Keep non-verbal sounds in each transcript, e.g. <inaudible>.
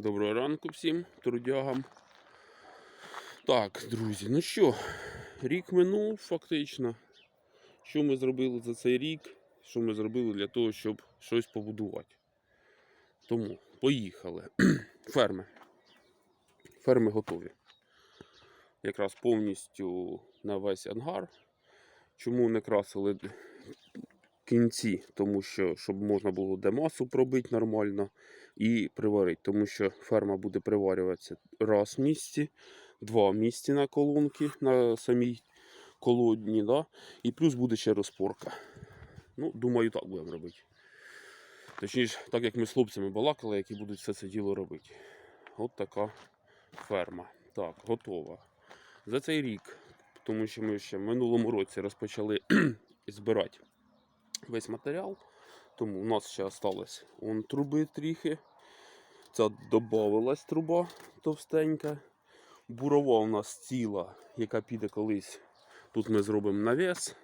Доброго ранку всім трудягам. Так, друзі, ну що, рік минув фактично. Що ми зробили за цей рік? Що ми зробили для того, щоб щось побудувати? Тому поїхали. <clears throat> Ферми. Ферми готові. Якраз повністю на весь ангар. Чому не красили кінці? Тому що щоб можна було де масу пробити нормально і приварити, тому що ферма буде приварюватися раз в місці, два в місці на колонки, на самій колодні, да? і плюс буде ще розпорка. Ну, думаю, так будемо робити. Точніше, так як ми з хлопцями балакали, які будуть все це діло робити. От така ферма. Так, готова. За цей рік, тому що ми ще в минулому році розпочали <clears throat> збирати весь матеріал. Тому у нас ще осталось он труби трохи. Ця додавалась труба товстенька. Бурова у нас ціла, яка піде колись. Тут ми зробимо навіс.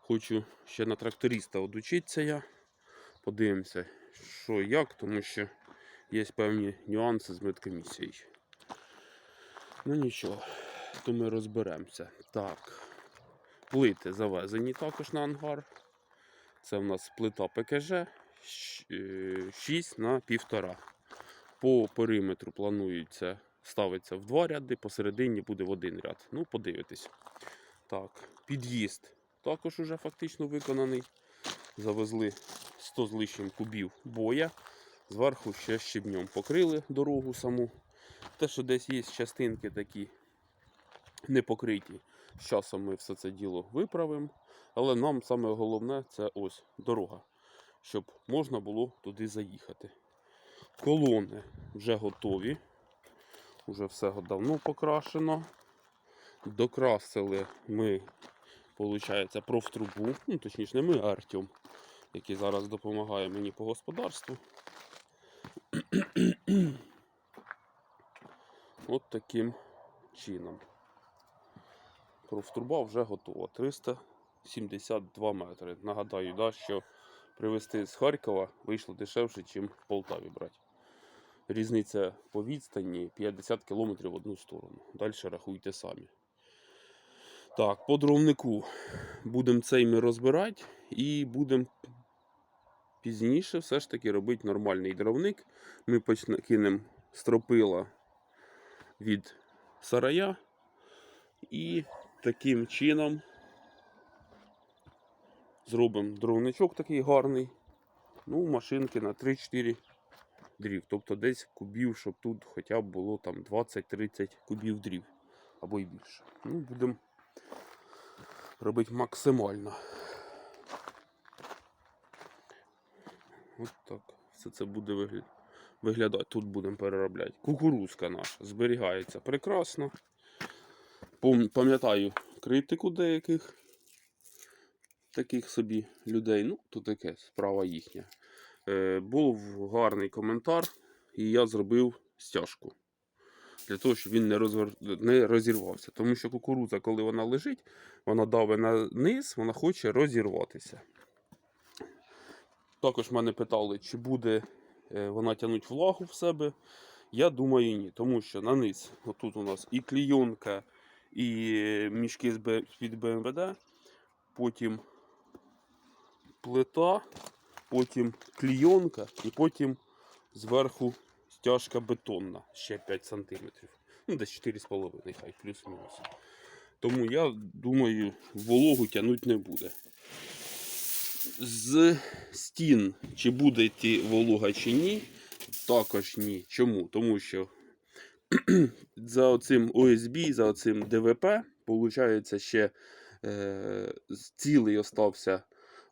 Хочу ще на тракториста одучитися я. Подивимося, що як, тому що є певні нюанси з медкомісією. Ну нічого, то ми розберемося. Так, плити завезені також на ангар. Це в нас плита ПКЖ 6 на 1,5. По периметру планується ставиться в два ряди, посередині буде в один ряд. Ну, подивитись. Так, під'їзд також уже фактично виконаний. Завезли 100 з лишнім кубів боя. Зверху ще щебнем покрили дорогу саму. Те, що десь є частинки такі не покриті. З часом ми все це діло виправимо. Але нам саме головне це ось дорога, щоб можна було туди заїхати. Колони вже готові. Уже все давно покрашено. Докрасили ми, виходить, профтрубу. Ну, точніше, не ми, а Артем, який зараз допомагає мені по господарству. <clears throat> От таким чином. Профтруба вже готова. 372 метри. Нагадаю, да, що привезти з Харкова вийшло дешевше, ніж в Полтаві брати. Різниця по відстані 50 км в одну сторону. Далі рахуйте самі. Так, по дровнику будемо цей ми розбирати і будемо пізніше все ж таки робити нормальний дровник. Ми почне, кинемо стропила від сарая і таким чином зробимо дровничок такий гарний. Ну, машинки на 3-4 дрів. Тобто десь кубів, щоб тут хоча б було там 20-30 кубів дрів або й більше. Ну, будемо робити максимально. От так. Все це буде вигля- виглядати. Тут будемо переробляти. Кукурузка наша зберігається прекрасно. Пам'ятаю критику деяких таких собі людей. Ну, то таке справа їхня. Е, був гарний коментар, і я зробив стяжку. Для того, щоб він не, розвер... не розірвався. Тому що кукурудза, коли вона лежить, вона давить на низ, вона хоче розірватися. Також мене питали, чи буде е, вона тягнути влагу в себе. Я думаю, ні. Тому що на низ, отут у нас і клійонка, і е, мішки під БМВД, потім плита, потім клійонка і потім зверху стяжка бетонна, ще 5 см. Ну, десь 4,5, хай плюс-мінус. Тому я думаю, вологу тягнути не буде. З стін, чи буде йти волога чи ні, також ні. Чому? Тому що <clears throat> за оцим ОСБ, за оцим ДВП, виходить, ще е, цілий остався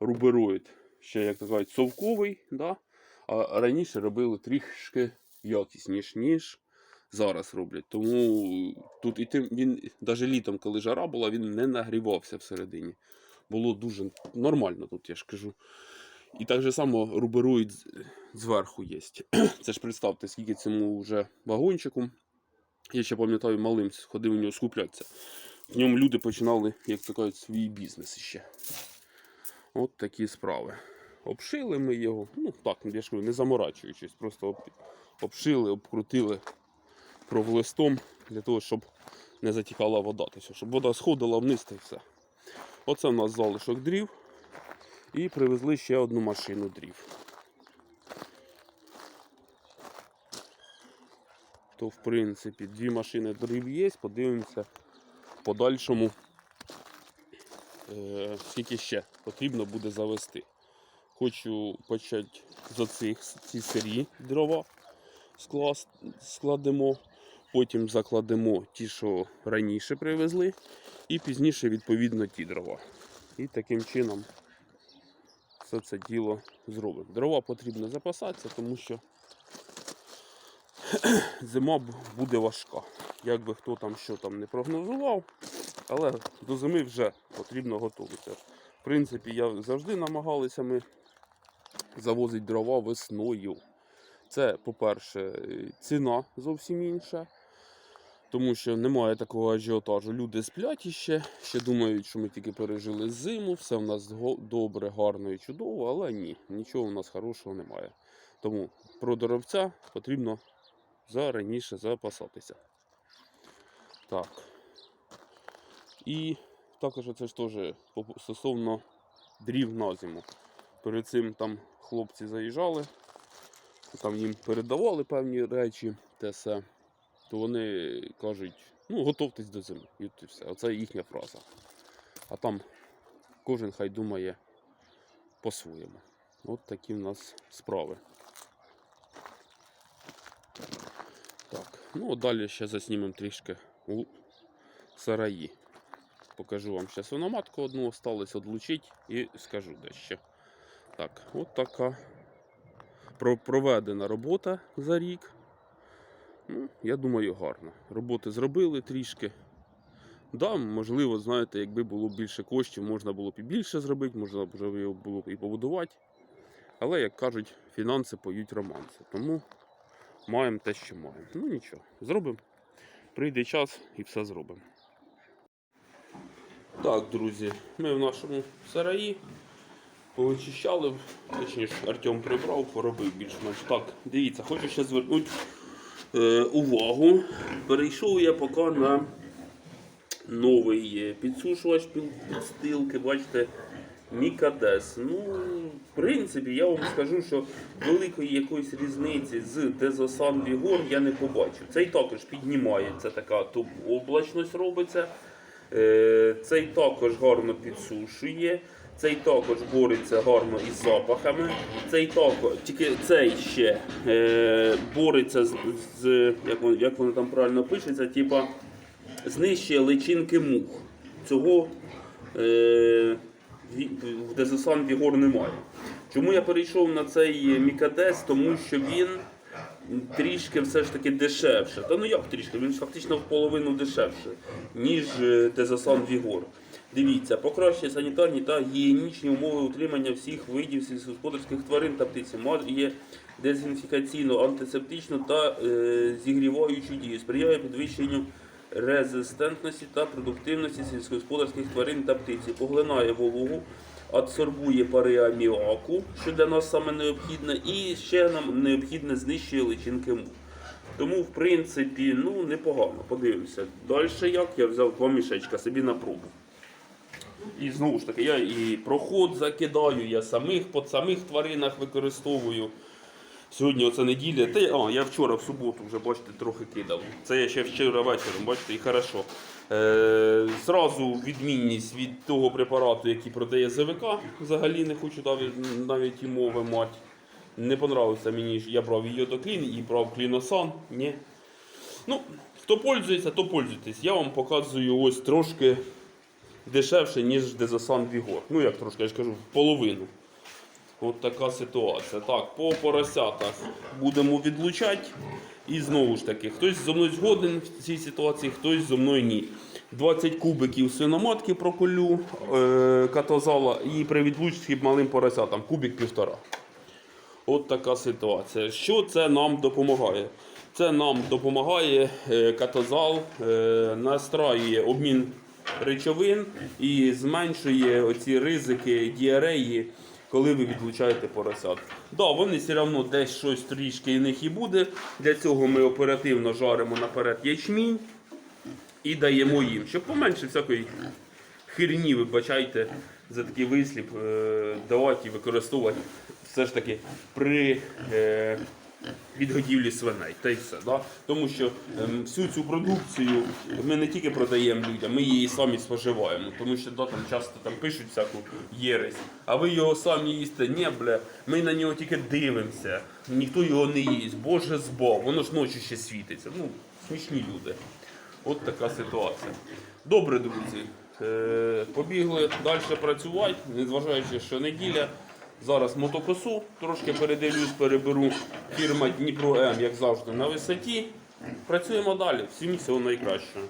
рубероїд, ще, як кажуть, совковий, да? а раніше робили трішки якісніш, ніж зараз роблять. Тому тут і тим, він, навіть літом, коли жара була, він не нагрівався всередині. Було дуже нормально тут, я ж кажу. І так же само рубероїд зверху є. <clears throat> Це ж представте, скільки цьому вже вагончику. Я ще пам'ятаю, малим ходив у нього скуплятися. В ньому люди починали, як то кажуть, свій бізнес ще. От такі справи. Обшили ми його, ну так, я ж не заморачуючись, просто обшили, обкрутили провлистом для того, щоб не затікала вода. Тобто, щоб вода сходила вниз та й все. Оце в нас залишок дрів. І привезли ще одну машину дрів. То, в принципі, дві машини дрів є, подивимося в подальшому, скільки ще потрібно буде завести. Хочу почати за цих ці сирі дрова складемо, потім закладемо ті, що раніше привезли, і пізніше відповідно ті дрова. І таким чином все це діло зробимо. Дрова потрібно запасатися, тому що <clears throat> зима буде важка. Як би хто там що там не прогнозував, але до зими вже потрібно готуватися. В принципі, я завжди намагалися ми завозити дрова весною. Це, по-перше, ціна зовсім інша, тому що немає такого ажіотажу. Люди сплять іще, ще думають, що ми тільки пережили зиму, все в нас добре, гарно і чудово, але ні, нічого у нас хорошого немає. Тому про доробця потрібно зараніше запасатися. Так. І також це ж теж стосовно дрів на зиму. Перед цим там хлопці заїжджали, там їм передавали певні речі, те все, то вони кажуть, ну готовтесь до зими. І от все. Оце їхня фраза. А там кожен хай думає по-своєму. От такі в нас справи. Так, ну далі ще заснімемо трішки у сараї. Покажу вам ще свиноматку одну осталось одлучить і скажу дещо. Так, от така проведена робота за рік. Ну, я думаю, гарно. Роботи зробили трішки. Да, можливо, знаєте, якби було більше коштів, можна було б і більше зробити, можна було б і побудувати. Але, як кажуть, фінанси поють романси. Тому маємо те, що маємо. Ну нічого, зробимо. Прийде час і все зробимо. Так, друзі, ми в нашому сараї повичищали, точніше, Артем прибрав, поробив більш-менш. Так, дивіться, хочу ще звернути е, увагу. Перейшов я поки на новий підсушувач під- підстилки, бачите, Мікадес. Ну, в принципі, я вам скажу, що великої якоїсь різниці з Дезосан Вігор я не побачу. Цей також піднімається така облачність робиться. Е, Цей також гарно підсушує. Цей також бореться гарно із запахами. Цей також, тільки цей ще е, бореться з, з як, воно, як воно там правильно пишеться, типа знищує личинки мух. Цього е, в Дезосан Вігор немає. Чому я перейшов на цей Мікадес? Тому що він трішки все ж таки дешевше. Та ну як трішки, він ж фактично в половину дешевше, ніж е, Дезосан Вігор. Дивіться, покращує санітарні та гігієнічні умови утримання всіх видів сільськогосподарських тварин та птиці. Має дезінфікаційну, антисептичну та е, зігріваючу дію, сприяє підвищенню резистентності та продуктивності сільськогосподарських тварин та птиці, поглинає вологу, адсорбує пари аміаку, що для нас саме необхідне, і ще нам необхідне знищує личинки мух. Тому, в принципі, ну непогано. Подивимося. Далі як я взяв два мішечка собі на пробу. І знову ж таки, я і проход закидаю, я самих по самих тваринах використовую. Сьогодні оце неділя. Та, а, я вчора в суботу вже, бачите, трохи кидав. Це я ще вчора вечором, бачите, і хорошо. Е, зразу відмінність від того препарату, який продає ЗВК. Взагалі не хочу навіть, навіть і мови мати. Не понравився мені, я брав йодоклін і брав кліносан. Ні. Ну, хто пользується, то пользуйтесь. Я вам показую ось трошки дешевше, ніж Дезосан Вігор. Ну як трошки, я ж кажу, в половину. От така ситуація. Так, по поросятах будемо відлучати. І знову ж таки, хтось зі мною згоден в цій ситуації, хтось зі мною ні. 20 кубиків свиноматки проколю е, катозала і при відлучці малим поросятам кубик півтора. От така ситуація. Що це нам допомагає? Це нам допомагає е, катозал, е, настраює обмін речовин і зменшує оці ризики діареї, коли ви відлучаєте поросят. Да, вони все одно десь щось трішки і них і буде. Для цього ми оперативно жаримо наперед ячмінь і даємо їм, щоб поменше всякої херні, вибачайте, за такий вислів, е, давати і використовувати все ж таки при е, відгодівлі свиней. Та й все. Да? Тому що ем, всю цю продукцію ми не тільки продаємо людям, ми її самі споживаємо. Тому що да, там часто там пишуть всяку єресь, а ви його самі їсте. Ні, бля, ми на нього тільки дивимося, ніхто його не їсть. Боже збав, воно ж ночі ще світиться. Ну, смішні люди. От така ситуація. Добре, друзі. Е, побігли далі працювати, незважаючи, що неділя. Зараз мотокосу, трошки передивлюсь, переберу. Фірма Дніпро М, як завжди, на висоті. Працюємо далі. Всім всього найкращого.